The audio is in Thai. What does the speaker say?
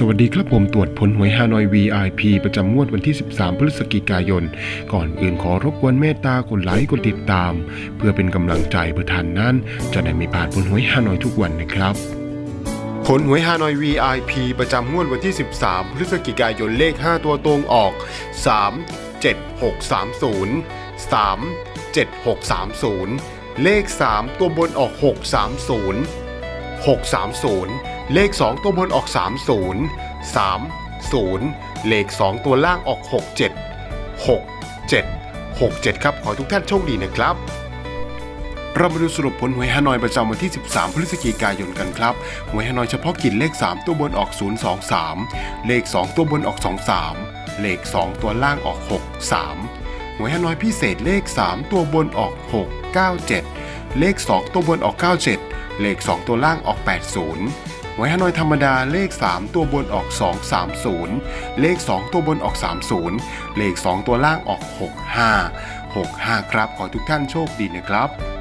สวัสดีครับผมตรวจผลหวยฮานอย VIP ประจำงวดวันที่ 13 พฤศจิกายน ก่อนอื่นขอรบกวนเมตตากดไลค์กดติดตาม เพื่อเป็นกำลังใจเพื่อท่านนั้น จะได้ไม่พลาดผลหวยฮานอยทุกวันนะครับ ผลหวยฮานอย VIP ประจำงวดวันที่ 13 พฤศจิกายนเลข 5 ตัวตรงออก 3 7 6 3 0 3 7 6 3 0 เลข 3 ตัวบนออก 6 3 0 630 เลข 2 ตัวบนออก 30 30 เลข 2 ตัวล่างออก 67 67 67 ครับ ขอให้ทุกท่านโชคดีนะครับ เรามาดูสรุปผลหวยฮานอยประจำวันที่ 13 พฤศจิกายนกันครับ หวยฮานอยเฉพาะกิจเลข 3 ตัวบนออก 023 เลข 2 ตัวบนออก 23 เลข 2 ตัวล่างออก 63 หวยฮานอยพิเศษเลข 3 ตัวบนออก 697 เลข 2 ตัวบนออก 97 เลข 2 ตัวล่างออก 80 หวยฮานอยธรรมดาเลข 3 ตัวบนออก 230 เลข 2 ตัวบนออก 30 เลข 2 ตัวล่างออก 65 65 ครับ ขอทุกท่านโชคดีนะครับ